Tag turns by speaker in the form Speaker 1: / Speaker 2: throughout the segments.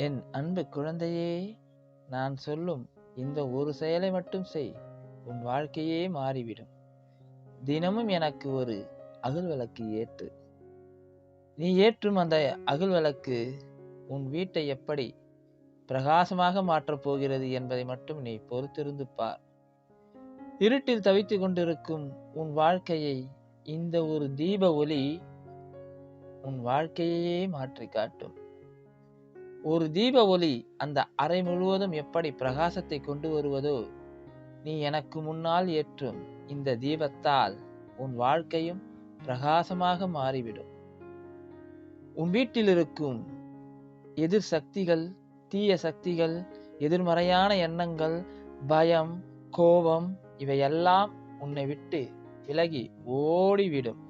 Speaker 1: என் அன்பு குழந்தையே நான் சொல்லும் இந்த ஒரு செயலை மட்டும் செய். உன் வாழ்க்கையே மாறிவிடும். தினமும் எனக்கு ஒரு அகல் விளக்கு ஏற்று. நீ ஏற்றும் அந்த அகல் விளக்கு உன் வீட்டை எப்படி பிரகாசமாக மாற்றப் போகிறது என்பதை மட்டும் நீ பொறுத்திருந்து பார். இருட்டில் தவித்துக் கொண்டிருக்கும் உன் வாழ்க்கையை இந்த ஒரு தீப ஒளி உன் வாழ்க்கையே மாற்றி காட்டும். ஒரு தீப ஒளி அந்த அறை முழுவதும் எப்படி பிரகாசத்தை கொண்டு வருவதோ நீ எனக்கு முன்னால் ஏற்றும் இந்த தீபத்தால் உன் வாழ்க்கையும் பிரகாசமாக மாறிவிடும். உன் வீட்டில் இருக்கும் எதிர் சக்திகள் தீய சக்திகள் எதிர்மறையான எண்ணங்கள் பயம் கோபம் இவையெல்லாம் உன்னை விட்டு விலகி ஓடிவிடும்.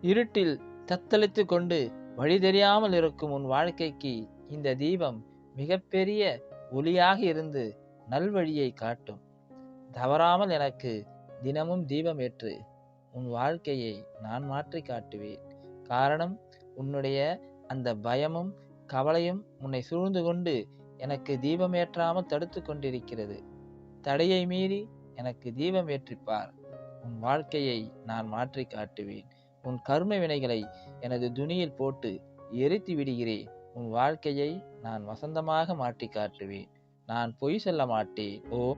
Speaker 1: இருட்டில் தத்தளித்து கொண்டு வழி தெரியாமல் இருக்கும் உன் வாழ்க்கைக்கு இந்த தீபம் மிகப்பெரிய ஒளியாக இருந்து நல்வழியை காட்டும். தவறாமல் எனக்கு தினமும் தீபம் ஏற்று உன் வாழ்க்கையை நான் மாற்றி காட்டுவேன். காரணம் உன்னுடைய அந்த பயமும் கவலையும் உன்னை சூழ்ந்து கொண்டு எனக்கு தீபம் ஏற்றாமல் தடுத்து கொண்டிருக்கிறது. தடையை மீறி எனக்கு தீபம் ஏற்றிப்பார். உன் வாழ்க்கையை நான் மாற்றி காட்டுவேன். உன் கர்ம வினைகளை எனது துணியில் போட்டு எரித்து விடுகிறேன். உன் வாழ்க்கையை நான் வசந்தமாக மாற்றி காட்டுவேன். நான் பொய் சொல்ல மாட்டேன். ஓ